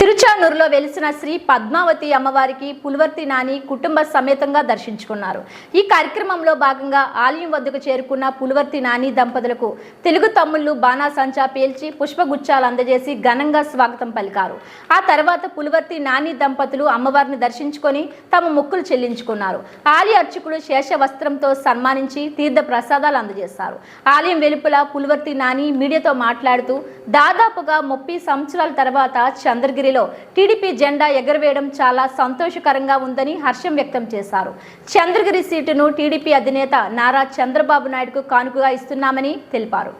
తిరుచానూరులో వెలిసిన శ్రీ పద్మావతి అమ్మవారికి పులివర్తి నాని కుటుంబ సమేతంగా దర్శించుకున్నారు. ఈ కార్యక్రమంలో భాగంగా ఆలయం వద్దకు చేరుకున్న పులివర్తి నాని దంపతులకు తెలుగు తమ్ముళ్ళు బాణాసంచా పేల్చి పుష్పగుచ్చాలు అందజేసి ఘనంగా స్వాగతం పలికారు. ఆ తర్వాత పులివర్తి నాని దంపతులు అమ్మవారిని దర్శించుకొని తమ మొక్కులు చెల్లించుకున్నారు. ఆలయ అర్చకుడు శేష వస్త్రంతో సన్మానించి తీర్థ ప్రసాదాలు అందజేశారు. ఆలయం వెలుపల పులివర్తి నాని మీడియాతో మాట్లాడుతూ దాదాపుగా ముప్పై సంవత్సరాల తర్వాత చంద్రగిరి చంద్రగిరిలో టీడీపీ జెండా ఎగరవేయడం చాలా సంతోషకరంగా ఉందని హర్షం వ్యక్తం చేశారు. చంద్రగిరి సీటును టీడీపీ అధినేత నారా చంద్రబాబు నాయుడుకు కానుకగా ఇస్తున్నామని తెలిపారు.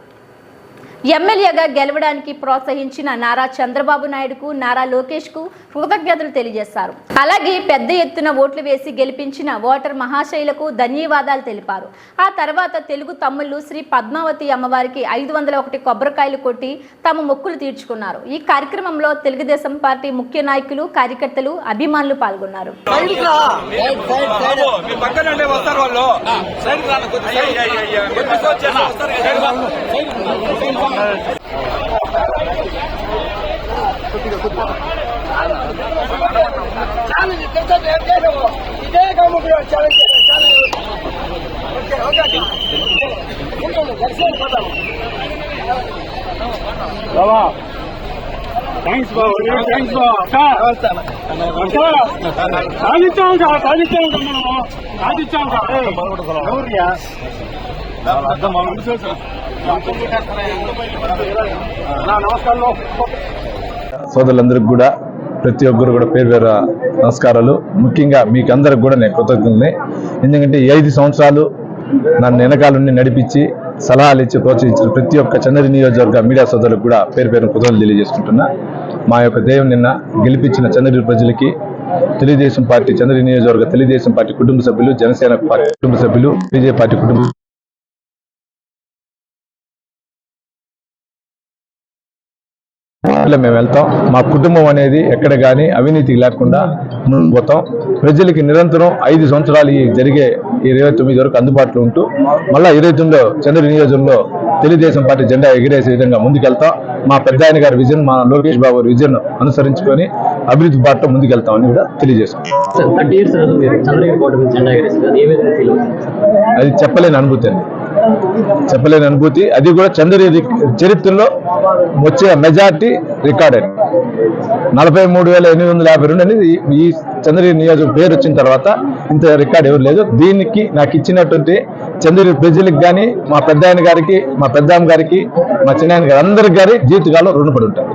ఎమ్మెల్యేగా గెలవడానికి ప్రోత్సహించిన నారా చంద్రబాబు నాయుడుకు నారా లోకేష్కు కృతజ్ఞతలు తెలియజేశారు. అలాగే పెద్ద ఎత్తున ఓట్లు వేసి గెలిపించిన ఓటర్ మహాశైలకు ధన్యవాదాలు తెలిపారు. ఆ తర్వాత తెలుగు తమ్ముళ్ళు శ్రీ పద్మావతి అమ్మవారికి ఐదు వందల ఒకటి కొబ్బరికాయలు కొట్టి తమ మొక్కులు తీర్చుకున్నారు. ఈ కార్యక్రమంలో తెలుగుదేశం పార్టీ ముఖ్య నాయకులు కార్యకర్తలు అభిమానులు పాల్గొన్నారు. వస్తారు వాళ్ళు. ನಾನು ಇದ್ದಂತ ಬೇರೆ ಇದೇ ಕಾಮಕ್ಕೆ ಚಾಲನೆ ಚಾಲನೆ ಓಕೆ ಓಕೆ ಮುಂದೆ ದರ್ಶನ ಪದಾವ థ్యాంక్స్ బాబు థ్యాంక్స్ బాబు అక్క అక్క సాధించాం సార్ సాధించాం మనము సాధించాం సార్ ఎవరియా నమస్కారం సోదరులందరికీ కూడా ప్రతి ఒక్కరు కూడా పేరు పేరు నమస్కారాలు. ముఖ్యంగా మీకు అందరికి కూడా నేను కృతజ్ఞతని ఎందుకంటే ఈ ఐదు సంవత్సరాలు నన్ను వెనకాల నుండి నడిపించి సలహాలు ఇచ్చి ప్రోత్సహించిన ప్రతి ఒక్క చంద్రగిరి నియోజకవర్గ మీడియా సోదరులకు కూడా పేరు పేరు కృతజ్ఞతలు తెలియజేసుకుంటున్నా. మా యొక్క దేవుని నిన్న గెలిపించిన చంద్రగిరి ప్రజలకి తెలుగుదేశం పార్టీ చంద్రగిరి నియోజకవర్గ తెలుగుదేశం పార్టీ కుటుంబ సభ్యులు జనసేన పార్టీ కుటుంబ సభ్యులు బీజేపీ పార్టీ కుటుంబ మేము వెళ్తాం. మా కుటుంబం అనేది ఎక్కడ కానీ అవినీతికి లేకుండా పోతాం. ప్రజలకి నిరంతరం ఐదు సంవత్సరాలు జరిగే ఇరవై తొమ్మిది వరకు అందుబాటులో ఉంటూ మళ్ళా ఇరవై తొమ్మిదిలో చంద్రుడి నియోజకంలో తెలుగుదేశం పార్టీ జెండా ఎగిరేసే విధంగా ముందుకెళ్తాం. మా పెద్ద ఆయన గారి విజన్ మా లోకేష్ బాబు విజన్ అనుసరించుకొని అభివృద్ధి బాటలో ముందుకెళ్తామని కూడా తెలియజేసుకుంటాం సార్ అది చెప్పలేని అనుభూతి అండి. చెప్పలేని అనుభూతి. అది కూడా చంద్రుడి చరిత్రలో వచ్చే మెజార్టీ రికార్డెడ్ నలభై మూడు వేల ఎనిమిది వందల యాభై రెండు అనేది ఈ- చంద్రగిరి నియోజకం పేరు వచ్చిన తర్వాత ఇంత రికార్డ్ ఎవరు లేదు. దీనికి నాకు ఇచ్చినటువంటి చంద్రగిరి ప్రజలకు కానీ మా పెద్దాయన గారికి మా పెద్దామ్మ గారికి మా చిన్న గారి అందరికి గారి జీవితకాలం రుణపడి ఉంటారు.